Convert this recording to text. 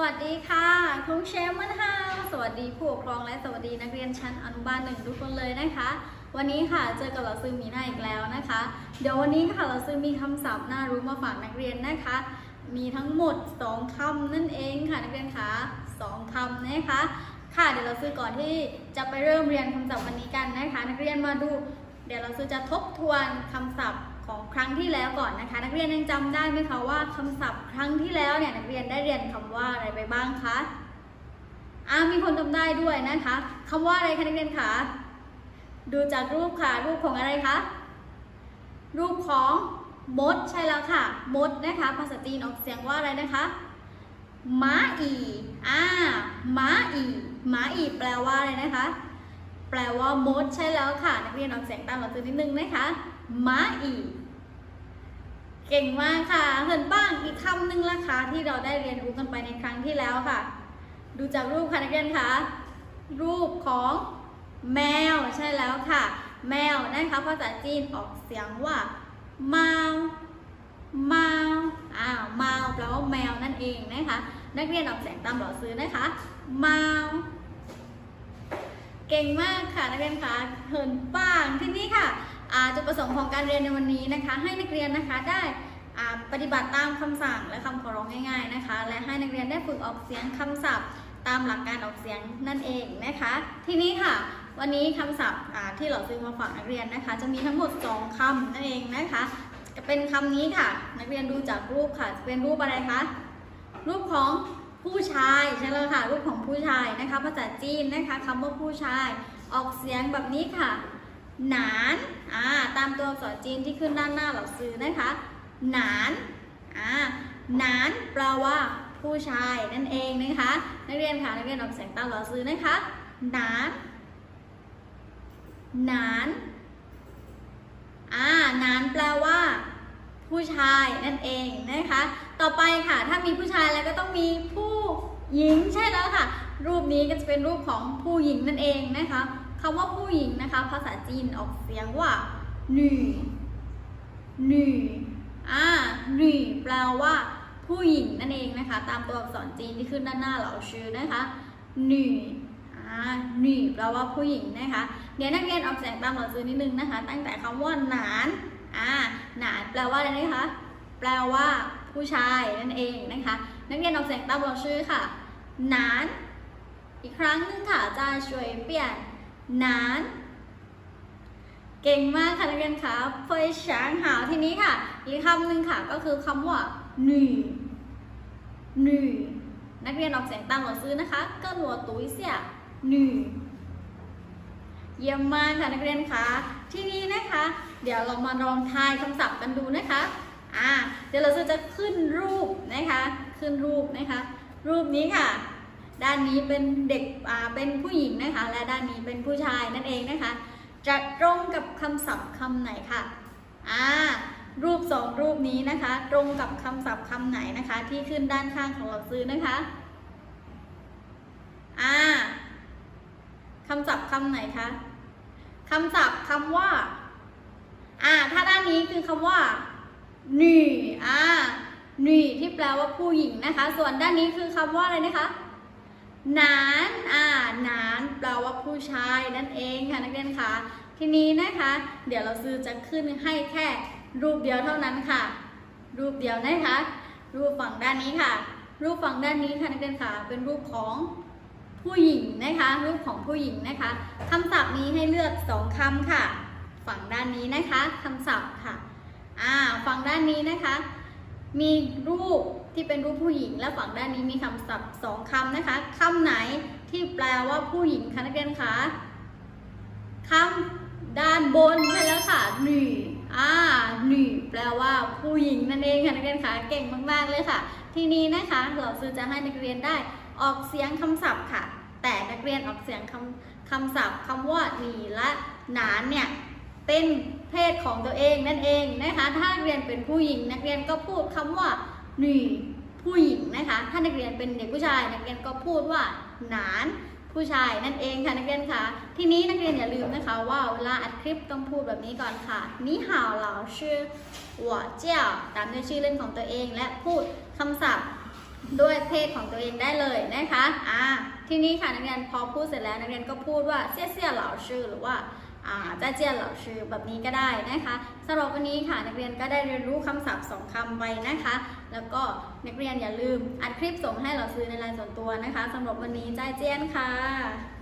สวัสดีค่ะครูเชฟมันฮาวสวัสดีผู้ปกครองและสวัสดีนักเรียนชั้นอนุบาลหนึ่งทุกคนเลยนะคะ วันนี้ค่ะเจอกับเราซื้อมีหน้าอีกแล้วนะคะ เดี๋ยววันนี้ค่ะเราซื้อมีคำศัพท์น่ารู้มาฝากนักเรียนนะคะ มีทั้งหมด 2คำนั่นเองค่ะนักเรียนคะสองคำนะคะ ค่ะเดี๋ยวเราซื้อก่อนที่จะไปเริ่มเรียนคำศัพท์วันนี้กันนะคะ นักเรียนมาดู เดี๋ยวเราซื้อจะทบทวนคำศัพท์ ของครั้งที่แล้วก่อนนะคะ นักเรียนยังจำได้ไหมคะว่าคำศัพท์ครั้งที่แล้วเนี่ยนักเรียนได้เรียนคำว่าอะไรไปบ้างคะอ่ามีคนจำได้ด้วยนะคะคำว่าอะไรคะนักเรียนคะดูจากรูปค่ะ รูปของอะไรคะรูปของมดใช่แล้วค่ะมดนะคะ ภาษาจีนออกเสียงว่าอะไรนะคะม้าอีอ่าม้าอีม้าอีแปลว่าอะไรนะคะ แปลว่ามดใช่แล้วค่ะ นักเรียนออกเสียงตามหลักสูตรนิดนึงนะคะ มาอีเก่งมากค่ะเหินบ้างอีกคำหนึ่งละคะที่เราได้เรียนรู้กันไปในครั้งที่แล้วค่ะ ดูจากรูปค่ะนักเรียนคะรูปของแมวใช่แล้วค่ะ แมวนะคะภาษาจีนออกเสียงว่าเมาเมาอ้าวเมาแปลว่าแมวนั่นเองนะคะ นักเรียนออกเสียงตามหลักสูตรนะคะเมาเก่งมากค่ะนักเรียนคะเหินป้างที่นี่ค่ะ จุดประสงค์ของการเรียนในวันนี้นะคะ ให้นักเรียนนะคะได้ปฏิบัติตามคำสั่งและคำขอร้องง่ายๆนะคะ และให้นักเรียนได้ฝึกออกเสียงคำศัพท์ตามหลักการออกเสียงนั่นเองนะคะ ทีนี้ค่ะ วันนี้คำศัพท์ที่เราซื้อมาฝากนักเรียนนะคะ จะมีทั้งหมด 2คำนั่นเองนะคะจะเป็นคำนี้ค่ะ นักเรียนดูจากรูปค่ะจะเป็นรูปอะไรคะรูปของผู้ชายใช่แล้วค่ะ รูปของผู้ชายนะคะ ภาษาจีนนะคะคำว่าผู้ชายออกเสียงแบบนี้ค่ะ หนานอ่าตามตัวอักษรจีนที่ขึ้นด้านหน้าเราซื้อนะคะ หนานอ่าหนานแปลว่าผู้ชายนั่นเองนะคะ นักเรียนค่ะนักเรียนออกเสียงตามเราซื้อนะคะ หนานหนานอ่าหนานแปลว่า ผู้ชายนั่นเองนะคะ ต่อไปค่ะ ถ้ามีผู้ชายแล้วก็ต้องมีผู้หญิงใช่แล้วค่ะ รูปนี้ก็จะเป็นรูปของผู้หญิงนั่นเองนะคะ คำว่าผู้หญิงนะคะ ภาษาจีนออกเสียงว่าหนี่หนี่อ่าหนี่แปลว่า ผู้หญิงนั่นเองนะคะ ตามตัวอักษรจีนที่ขึ้นด้านหน้าเหล่าชื่อนะคะหนี่อ่าหนี่แปลว่าผู้หญิงนะคะ เดี๋ยวนักเรียนออกเสียงตามเหล่าชื่อนิดนึงนะคะ ตั้งแต่คำว่าหนานอ่าหนานแปลว่าอะไรนะคะ แปลว่า ผู้ชายนั่นเองนะคะ นักเรียนออกเสียงตามเราชื่อค่ะหนาน อีกครั้งนึงค่ะจะช่วยเปลี่ยน นาน เก่งมากค่ะนักเรียนคะเฟยฉางหาวทีนี้ค่ะ อีกคำหนึ่งค่ะก็คือคำว่าหนี่หนี่นักเรียนออกเสียงตามเราซื้อนะคะก็หนัวตุ้ยเสียหนี่เยี่ยมมากค่ะนักเรียนคะที่นี้นะคะ เดี๋ยวเรามาลองทายคำศัพท์กันดูนะคะอ่าเดี๋ยวเราจะขึ้นรูปนะคะ ขึ้นรูปนะคะ รูปนี้ค่ะ ด้านนี้เป็นเด็กเป็นผู้หญิงนะคะ และด้านนี้เป็นผู้ชายนั่นเองนะคะ จะตรงกับคำศัพท์คำไหนค่ะอ่ารูปสองรูปนี้นะคะ ตรงกับคำศัพท์คำไหนนะคะ ที่ขึ้นด้านข้างของเราซื้อนะคะอ่าคำศัพท์คำไหนคะคำศัพท์คำว่าอ่าถ้าด้านนี้คือคำว่าหนี่อ่าหนี่ที่แปลว่าผู้หญิงนะคะ ส่วนด้านนี้คือคำว่าอะไรนะคะ นานอ่านานแปลว่าผู้ชายนั่นเองค่ะนักเรียนคะทีนี้นะคะ เดี๋ยวเราซื้อจะขึ้นให้แค่รูปเดียวเท่านั้นค่ะ รูปเดียวนะคะ รูปฝั่งด้านนี้ค่ะ รูปฝั่งด้านนี้ค่ะนักเรียนคะเป็นรูปของผู้หญิงนะคะ รูปของผู้หญิงนะคะคำศัพท์นี้ให้เลือกสองคำค่ะ ฝั่งด้านนี้นะคะคำศัพท์ค่ะ อ่า ฝั่งด้านนี้นะคะ มีรูปที่เป็นรูปผู้หญิง และฝั่งด้านนี้มีคำศัพท์สองคำนะคะคำไหนที่แปลว่าผู้หญิงคะนักเรียนคะคำด้านบนใช่แล้วค่ะหนี่อ่าหนี่แปลว่าผู้หญิงนั่นเองค่ะนักเรียนคะเก่งมากๆเลยค่ะ ทีนี้นะคะเราซื้อจะให้นักเรียนได้ออกเสียงคำศัพท์ค่ะ แต่นักเรียนออกเสียงคำคำศัพท์คำว่าหนีและหนานเนี่ย เป็นเพศของตัวเองนั่นเองนะคะ ถ้านักเรียนเป็นผู้หญิง นักเรียนก็พูดคำว่าหนีผู้หญิงนะคะ ถ้านักเรียนเป็นเด็กผู้ชาย นักเรียนก็พูดว่าหนานผู้ชายนั่นเองค่ะนักเรียนคะทีนี้นักเรียนอย่าลืมนะคะว่าเวลาอัดคลิปต้องพูดแบบนี้ก่อนค่ะนี่หาวเหลาชื่อหัวเจ้าตามด้วยชื่อเล่นของตัวเองและพูดคำศัพท์ด้วยเพศของตัวเองได้เลยนะคะอ่าทีนี้ค่ะนักเรียนพอพูดเสร็จแล้วนักเรียนก็พูดว่าเสี่ยเสี่ยเหล่าชื่อหรือว่า จ้าเจียเหล่าชื่อแบบนี้ก็ได้นะคะสำหรับวันนี้ค่ะนักเรียนก็ได้เรียนรู้คำศัพท์สองคำไปนะคะ แล้วก็นักเรียนอย่าลืมอัดคลิปส่งให้เราซื้อในไลน์ส่วนตัวนะคะสำหรับวันนี้จ้าเจียนค่ะ